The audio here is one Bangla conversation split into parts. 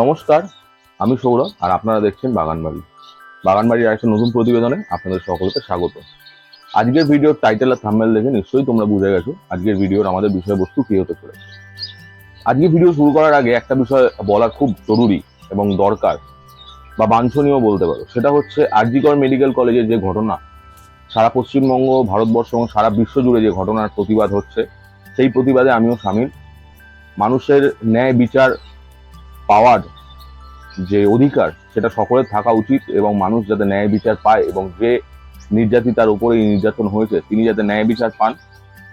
নমস্কার, আমি সৌরভ আর আপনারা দেখছেন বাগানবাড়ি। বাগানবাড়ির আরেকটা নতুন প্রতিবেদনে আপনাদের সকলকে স্বাগত। আজকের ভিডিওর টাইটেল আর থাম্বেল দেখে নিশ্চয়ই তোমরা বুঝে গেছো আজকের ভিডিওর আমাদের বিষয়বস্তু কী হতে চলেছে। আজকে ভিডিও শুরু করার আগে একটা বিষয় বলা খুব জরুরি এবং দরকার, বা বাঞ্ছনীয় বলতে পারো। সেটা হচ্ছে আরজিকর মেডিকেল কলেজের যে ঘটনা, সারা পশ্চিমবঙ্গ, ভারতবর্ষ এবং সারা বিশ্ব জুড়ে যে ঘটনার প্রতিবাদ হচ্ছে, সেই প্রতিবাদে আমিও সামিল। মানুষের ন্যায় বিচার পাওয়ার যে অধিকার, সেটা সকলের থাকা উচিত এবং মানুষ যাতে ন্যায় বিচার পায় এবং যে নির্যাতিতার উপরে এই নির্যাতন হয়েছে, তিনি যাতে ন্যায় বিচার পান,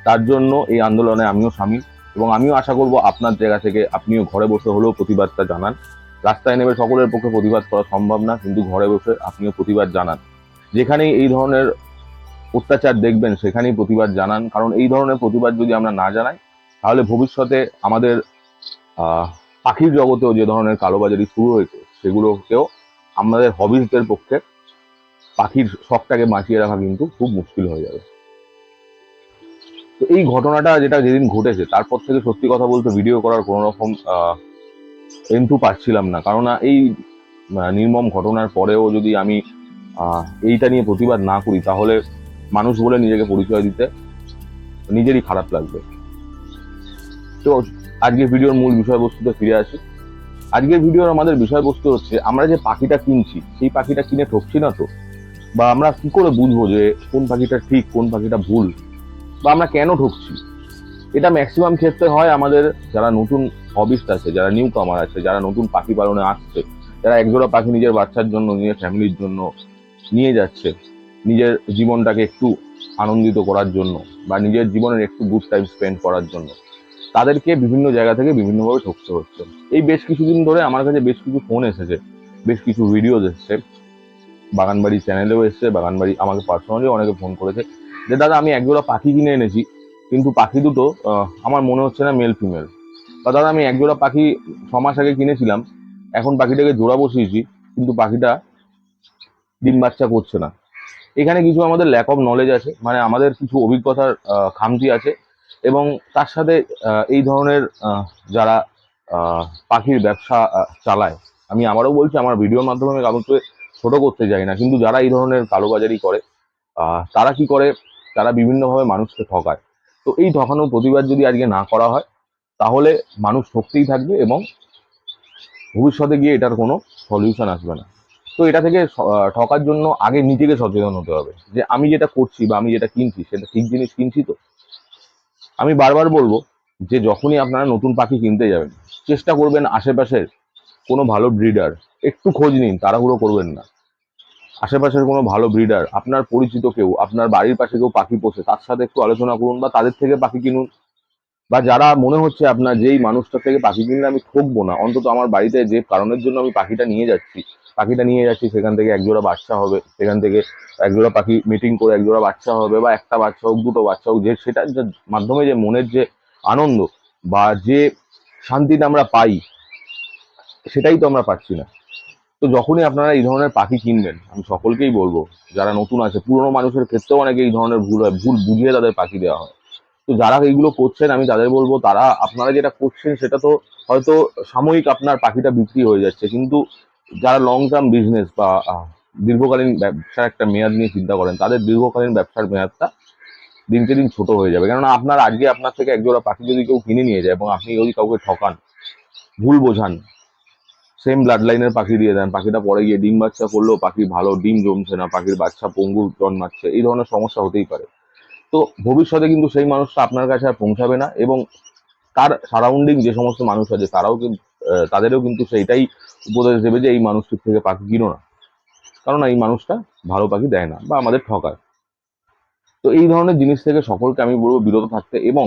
তার জন্য এই আন্দোলনে আমিও সামিল এবং আমিও আশা করব আপনার জায়গা থেকে আপনিও ঘরে বসে হলেও প্রতিবাদটা জানান। রাস্তায় নেমে সকলের পক্ষে প্রতিবাদ করা সম্ভব না, কিন্তু ঘরে বসে আপনিও প্রতিবাদ জানান। যেখানেই এই ধরনের অত্যাচার দেখবেন, সেখানেই প্রতিবাদ জানান, কারণ এই ধরনের প্রতিবাদ যদি আমরা না জানাই, তাহলে ভবিষ্যতে আমাদের পাখির জগতেও যে ধরনের কালোবাজারি শুরু হয়েছে, সেগুলোকেও আমাদের হবিসদের পক্ষে পাখির শখটাকে বাঁচিয়ে রাখা কিন্তু খুব মুশকিল হয়ে যাবে। তো এই ঘটনাটা যেটা যেদিন ঘটেছে, তারপর থেকে সত্যি কথা বলতে ভিডিও করার কোনো রকম এন্টু পাচ্ছিলাম না। কারণ এই নির্মম ঘটনার পরেও যদি আমি এইটা নিয়ে প্রতিবাদ না করি, তাহলে মানুষ বলে নিজেকে পরিচয় দিতে নিজেরই খারাপ লাগবে। তো আজকের ভিডিওর মূল বিষয়বস্তুতে ফিরে আসি। আজকের ভিডিওর আমাদের বিষয়বস্তু হচ্ছে, আমরা যে পাখিটা কিনছি, সেই পাখিটা কিনে ঠকছি না তো? বা আমরা কি করে বুঝব যে কোন পাখিটা ঠিক, কোন পাখিটা ভুল? বা আমরা কেন ঠকছি? এটা ম্যাক্সিমাম ক্ষেত্রে হয় আমাদের যারা নতুন হবিস্ট আছে, যারা নিউ কামার আছে, যারা নতুন পাখি পালনে আসছে, যারা একজোড়া পাখি নিজের বাচ্চার জন্য, নিজের ফ্যামিলির জন্য নিয়ে যাচ্ছে, নিজের জীবনটাকে একটু আনন্দিত করার জন্য, বা নিজের জীবনের একটু গুড টাইম স্পেন্ড করার জন্য। তাদেরকে বিভিন্ন জায়গা থেকে বিভিন্নভাবে ঠকতে হচ্ছে। এই বেশ কিছুদিন ধরে আমার কাছে বেশ কিছু ফোন এসেছে, বেশ কিছু ভিডিও এসেছে। বাগানবাড়ি চ্যানেলেও এসেছে, বাগানবাড়ি আমাকে পার্সোনালি অনেকে ফোন করেছে যে, দাদা, আমি একজোড়া পাখি কিনে এনেছি, কিন্তু পাখি দুটো আমার মনে হচ্ছে না মেল ফিমেল বা দাদা, আমি একজোড়া পাখি ছ মাস আগে কিনেছিলাম, এখন পাখিটাকে জোড়া বসিয়েছি, কিন্তু পাখিটা ডিম বাচ্চা করছে না। এখানে কিছু আমাদের ল্যাক অফ নলেজ আছে মানে আমাদের কিছু অভিজ্ঞতার খামতি আছে। এবং তার সাথে এই ধরনের যারা পাখির ব্যবসা চালায়, আমি আবারও বলছি, আমার ভিডিওর মাধ্যমে আমি কাউকে ছোট করতে যাই না, কিন্তু যারা এই ধরনের কালোবাজারি করে তারা কি করে? তারা বিভিন্নভাবে মানুষকে ঠকায়। তো এই ঠকানোর প্রতিবাদ যদি আজকে না করা হয়, তাহলে মানুষ ঠকতেই থাকবে এবং ভবিষ্যতে গিয়ে এটার কোনো সলিউশন আসবে না। তো এটা থেকে ঠকার জন্য আগে নিজেকে সচেতন হতে হবে যে, আমি যেটা করছি বা আমি যেটা কিনছি, সেটা ঠিক জিনিস কিনছি তো? আমি বারবার বলব যে যখনই আপনারা নতুন পাখি কিনতে যাবেন, চেষ্টা করবেন আশেপাশের কোনো ভালো ব্রিডার, একটু খোঁজ নিন, তাড়াহুড়ো করবেন না। আশেপাশের কোনো ভালো ব্রিডার, আপনার পরিচিত কেউ, আপনার বাড়ির পাশে কেউ পাখি পোষে, তার সাথে একটু আলোচনা করুন বা তাদের থেকে পাখি কিনুন। বা যারা মনে হচ্ছে আপনার যেই মানুষটা থেকে পাখি কিনলে আমি ঠকবো না, অন্তত আমার বাড়িতে যে কারণের জন্য আমি পাখিটা নিয়ে যাচ্ছি, পাখিটা নিয়ে যাচ্ছি, সেখান থেকে একজোড়া বাচ্চা হবে, সেখান থেকে একজোড়া পাখি মিটিং করে একজোড়া বাচ্চা হবে বা একটা বাচ্চা হোক, দুটো বাচ্চা হোক, যে সেটার মাধ্যমে যে মনের যে আনন্দ বা যে শান্তিটা আমরা পাই, সেটাই তো আমরা পাচ্ছি না। তো যখনই আপনারা এই ধরনের পাখি কিনবেন, আমি সকলকেই বলব, যারা নতুন আছে, পুরনো মানুষের ক্ষেত্রেও অনেকে এই ধরনের ভুল হয়, ভুল বুঝিয়ে তাদের পাখি দেওয়া হয়। তো যারা এইগুলো করছেন, আমি তাদের বলব, তারা আপনারা যেটা করছেন, সেটা তো হয়তো সাময়িক আপনার পাখিটা বিক্রি হয়ে যাচ্ছে। কিন্তু যারা লং টার্ম বিজনেস বা দীর্ঘকালীন ব্যবসার একটা মেয়াদ নিয়ে চিন্তা করেন, তাদের দীর্ঘকালীন ব্যবসার মেয়াদটা দিনকে দিন ছোট হয়ে যাবে। কেননা আপনার আজকে আপনার থেকে একজোড়া পাখি যদি কেউ কিনে নিয়ে যায় এবং আপনি যদি কাউকে ঠকান, ভুল বোঝান সেম ব্লাড লাইনের পাখি দিয়ে দেন, পাখিটা পরে গিয়ে ডিম বাচ্চা করলেও পাখি ভালো, ডিম জমছে না, পাখির বাচ্চা পঙ্গু জন্মাচ্ছে, এই ধরনের সমস্যা হতেই পারে। তো ভবিষ্যতে কিন্তু সেই মানুষটা আপনার কাছে আর পৌঁছাবে না এবং তার সারাউন্ডিং যে সমস্ত মানুষ আছে, তারাও কিন্তু তাদেরও কিন্তু সেইটাই উপদেশ দেবে যে এই মানুষটির থেকে পাখি কিনো না। কারণ এই মানুষটা ভালো পাখি দেয় না বা আমাদের ঠকায়। তো এই ধরনের জিনিস থেকে সকলকে আমি বলব বিরত থাকতে এবং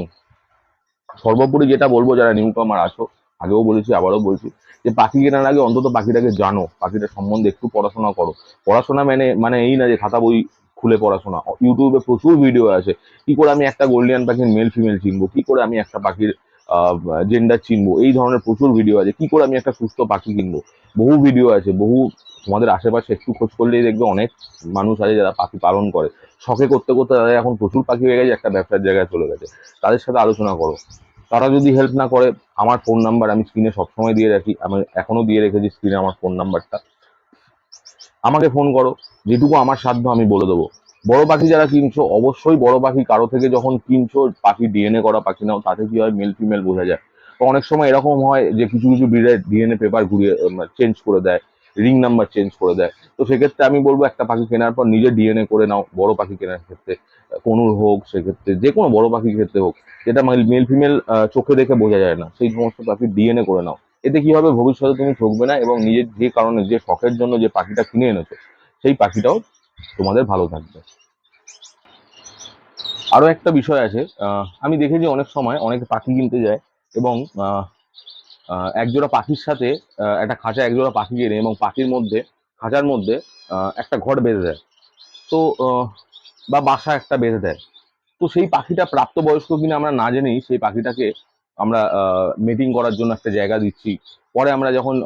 সর্বোপরি যেটা বলব, যারা নিউ কামার আছো, আগেও বলেছি, আবারও বলছি, যে পাখি কেনার আগে অন্তত পাখিটাকে জানো, পাখিটার সম্বন্ধে একটু পড়াশোনা করো। পড়াশোনা মানে মানে এই না যে খাতা বই খুলে পড়াশোনা। ইউটিউবে প্রচুর ভিডিও আছে কি করে আমি একটা গোল্ডিয়ান পাখির মেল ফিমেল চিনবো? কি করে আমি একটা পাখির জেন্ডার চিনবো? এই ধরনের প্রচুর ভিডিও আছে। কি করে আমি একটা সুস্থ পাখি কিনবো? বহু ভিডিও আছে। বহু তোমাদের আশেপাশে একটু খোঁজ করলেই দেখবে অনেক মানুষ আছে যারা পাখি পালন করে। শখে করতে করতে তাদের এখন প্রচুর পাখি হয়ে গেছে, একটা ব্যবসার জায়গায় চলে গেছে। তাদের সাথে আলোচনা করো। তারা যদি হেল্প না করে, আমার ফোন নাম্বার আমি স্ক্রিনে সবসময় দিয়ে রাখি। আমি এখনও দিয়ে রেখেছি স্ক্রিনে আমার ফোন নাম্বারটা আমাকে ফোন করো। যেটুকু আমার সাধ্য আমি বলে দেবো। বড় পাখি যারা কিনছো, অবশ্যই বড় পাখি কারও থেকে যখন কিনছো, পাখি ডিএনএ করা পাখি নাও, তাতে কি হয়? মেল ফিমেল বোঝা যায়। তো অনেক সময় এরকম হয় যে কিছু কিছু ব্রিডের ডিএনএ পেপার ঘুরিয়ে চেঞ্জ করে দেয় রিং নাম্বার চেঞ্জ করে দেয়। তো সেক্ষেত্রে আমি বলব একটা পাখি কেনার পর নিজে ডিএনএ করে নাও, বড় পাখি কেনার ক্ষেত্রে। কোনুর হোক, সেক্ষেত্রে যে কোনো বড় পাখির ক্ষেত্রে হোক, যেটা মেল ফিমেল চোখে দেখে বোঝা যায় না, সেই সমস্ত পাখি ডিএনএ করে নাও। এতে কি হবে? ভবিষ্যতে তুমি ঠকবে না এবং নিজের যে কারণে, যে শখের জন্য যে পাখিটা কিনে এনেছো সেই পাখিটাও তোমাদের ভালো থাকবে। আরও একটা বিষয় আছে আমি দেখেছি অনেক সময় অনেক পাখি কিনতে যায় এবং একজোড়া পাখির সাথে একটা খাঁচা একজোড়া পাখি কেনে এবং পাখির মধ্যে, খাঁচার মধ্যে একটা ঘর বেঁধে দেয়। তো বা বাসা একটা বেঁধে দেয়। তো সেই পাখিটা প্রাপ্তবয়স্ক কিনা আমরা না জেনেই সেই পাখিটাকে আমরা মিটিং করার জন্য একটা জায়গা দিচ্ছি। পরে আমরা যখন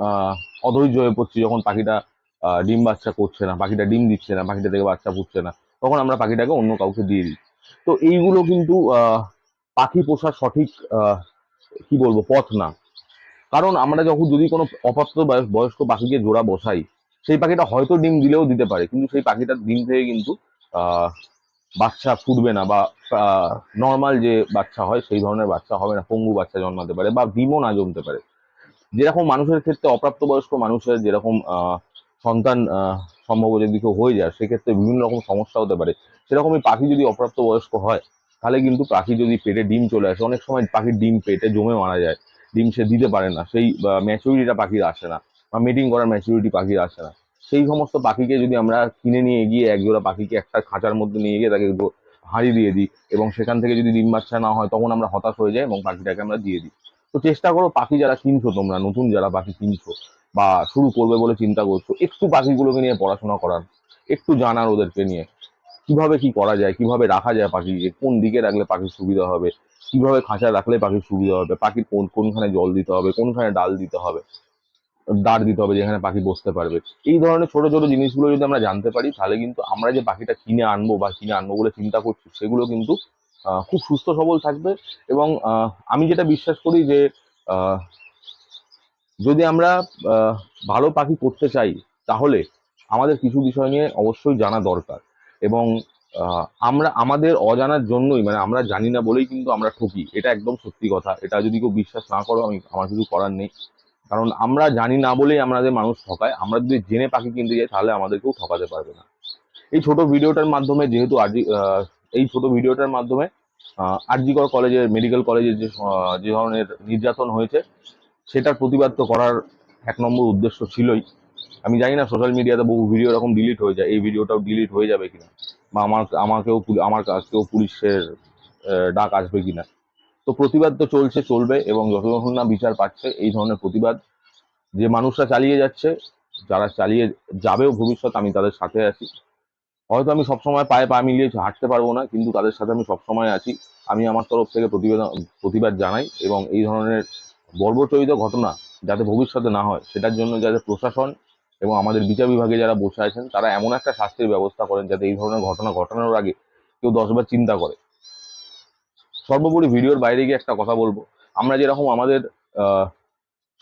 অধৈর্য হয়ে পড়ছি, যখন পাখিটা ডিম বাচ্চা করছে না পাখিটা ডিম দিচ্ছে না পাখিটা থেকে বাচ্চা ফুটছে না তখন আমরা পাখিটাকে অন্য কাউকে দিয়ে দিই। তো এইগুলো কিন্তু পাখি পোষার সঠিক কি বলব পথ না। কারণ আমরা যখন যদি কোনো অপ্রাপ্ত বয়স- বয়স্ক পাখিকে জোড়া বসাই সেই পাখিটা হয়তো ডিম দিলেও দিতে পারে কিন্তু সেই পাখিটার ডিম থেকে কিন্তু বাচ্চা ফুটবে না বা নর্মাল যে বাচ্চা হয় সেই ধরনের বাচ্চা হবে না পঙ্গু বাচ্চা জন্মাতে পারে বা ডিমও না জমতে পারে। যেরকম মানুষের ক্ষেত্রে অপ্রাপ্তবয়স্ক মানুষের যেরকম আহ, সন্তান সম্ভব যদি কেউ হয়ে যায়, সেক্ষেত্রে বিভিন্ন রকম সমস্যা হতে পারে। সেরকমই পাখি যদি অপ্রাপ্তবয়স্ক হয়, তাহলে কিন্তু পাখি যদি পেটে ডিম চলে আসে, অনেক সময় পাখির ডিম পেটে জমে মারা যায়, ডিম সে দিতে পারে না, সেই ম্যাচুরিটিটা পাখির আসে না, বা মিটিং করার ম্যাচুরিটি পাখির আসে না। সেই সমস্ত পাখিকে যদি আমরা কিনে নিয়ে গিয়ে একজোড়া পাখিকে একটা খাঁচার মধ্যে নিয়ে গিয়ে তাকে হাঁড়ি দিয়ে দিই এবং সেখান থেকে যদি ডিম বাচ্চা না হয়, তখন আমরা হতাশ হয়ে যাই এবং পাখিটাকে আমরা দিয়ে দিই। তো চেষ্টা করো পাখি যারা কিনছো তোমরা, নতুন যারা পাখি কিনছো বা শুরু করবে বলে চিন্তা করছ, একটু পাখিগুলোকে নিয়ে পড়াশোনা করার, একটু জানার ওদেরকে নিয়ে। কীভাবে কি করা যায়, কীভাবে রাখা যায় পাখিকে, কোন দিকে রাখলে পাখির সুবিধা হবে, কীভাবে খাঁচা রাখলে পাখির সুবিধা হবে, পাখির কোন, কোনখানে জল দিতে হবে, কোনখানে ডাল দিতে হবে, দাঁড় দিতে হবে যেখানে পাখি বসতে পারবে। এই ধরনের ছোট ছোট জিনিসগুলো যদি আমরা জানতে পারি, তাহলে কিন্তু আমরা যে পাখিটা কিনে আনব বা কিনে আনব বলে চিন্তা করছি, সেগুলো কিন্তু খুব সুস্থ সবল থাকবে এবং আমি যেটা বিশ্বাস করি যে যদি আমরা ভালো পাখি করতে চাই, তাহলে আমাদের কিছু বিষয় নিয়ে অবশ্যই জানা দরকার। এবং আমরা, আমাদের অজানার জন্যই মানে আমরা জানি না বলেই কিন্তু আমরা ঠকি। এটা একদম সত্যি কথা। এটা যদি কেউ বিশ্বাস না করো, আমি, আমার কিছু করার নেই। কারণ আমরা জানি না বলেই আমাদের মানুষ ঠকায়। আমরা যদি জেনে পাখি কিনতে যাই, তাহলে আমাদেরকেও ঠকাতে পারবে না। এই ছোট ভিডিওটার মাধ্যমে যেহেতু আরজি এই ছোট ভিডিওটার মাধ্যমে আরজিকর কলেজের, মেডিকেল কলেজের যে যে ধরনের নির্যাতন হয়েছে সেটার প্রতিবাদ তো করার এক নম্বর উদ্দেশ্য ছিলই। আমি জানি না সোশ্যাল মিডিয়াতে বহু ভিডিও এরকম ডিলিট হয়ে যায়, এই ভিডিওটাও ডিলিট হয়ে যাবে কিনা? বা আমার, আমাকেও আমার কাছেও পুলিশের ডাক আসবে কিনা? তো প্রতিবাদ তো চলছে, চলবে এবং যতক্ষণ না বিচার পাচ্ছে, এই ধরনের প্রতিবাদ যে মানুষরা চালিয়ে যাচ্ছে, যারা চালিয়ে যাবেও ভবিষ্যৎ, আমি তাদের সাথে আছি। হয়তো আমি সবসময় পায়ে পা মিলিয়ে হাঁটতে পারব না, কিন্তু তাদের সাথে আমি সবসময় আছি। আমি আমার তরফ থেকে প্রতিবেদন, প্রতিবাদ জানাই এবং এই ধরনের বর্বচরিত ঘটনা যাতে ভবিষ্যতে না হয়, সেটার জন্য যাতে প্রশাসন এবং আমাদের বিচার বিভাগে যারা বসে আছেন, তারা এমন একটা শাস্তির ব্যবস্থা করেন যাতে এই ধরনের ঘটনা ঘটানোর আগে কেউ দশবার চিন্তা করে। সর্বোপরি ভিডিওর বাইরে গিয়ে একটা কথা বলব। আমরা যেরকম আমাদের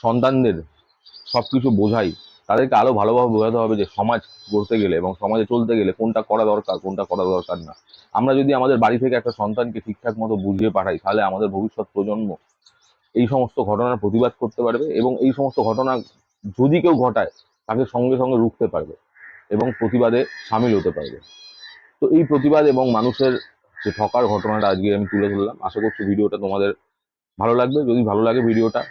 সন্তানদের সবকিছু বোঝাই, তাদেরকে আরও ভালোভাবে বোঝাতে হবে যে সমাজ গড়তে গেলে এবং সমাজে চলতে গেলে কোনটা করা দরকার, কোনটা করা দরকার না। আমরা যদি আমাদের বাড়ি থেকে একটা সন্তানকে ঠিকঠাক মতো বুঝিয়ে পাঠাই, তাহলে আমাদের ভবিষ্যৎ প্রজন্ম এই সমস্ত ঘটনার প্রতিবাদ করতে পারবে এবং এই সমস্ত ঘটনা যদি কেউ ঘটায়, তাকে সঙ্গে সঙ্গে রুখতে পারবে এবং প্রতিবাদে সামিল হতে পারবে। তো এই প্রতিবাদ এবং মানুষের যে ঠকার ঘটনাটা আজকে আমি তুলে ধরলাম, আশা করছি ভিডিওটা তোমাদের ভালো লাগবে। যদি ভালো লাগে ভিডিওটা,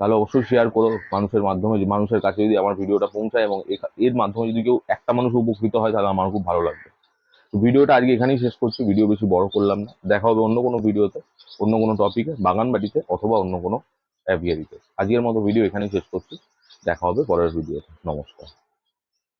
তাহলে অবশ্যই শেয়ার করো মানুষের মাধ্যমে। মানুষের কাছে যদি আমার ভিডিওটা পৌঁছায় এবং এর মাধ্যমে যদি কেউ একটা মানুষ উপকৃত হয়, তাহলে আমার খুব ভালো লাগবে। ভিডিওটা আজকে এখানেই শেষ করছি। ভিডিও বেশি বড় করলাম না। দেখা হবে অন্য কোনো ভিডিওতে, অন্য কোনো টপিকে বাগান বাড়িতে অথবা অন্য কোনো অ্যাভিয়ারিতে আজকের মতো ভিডিও এখানেই শেষ করছি। দেখা হবে পরের ভিডিওতে। নমস্কার।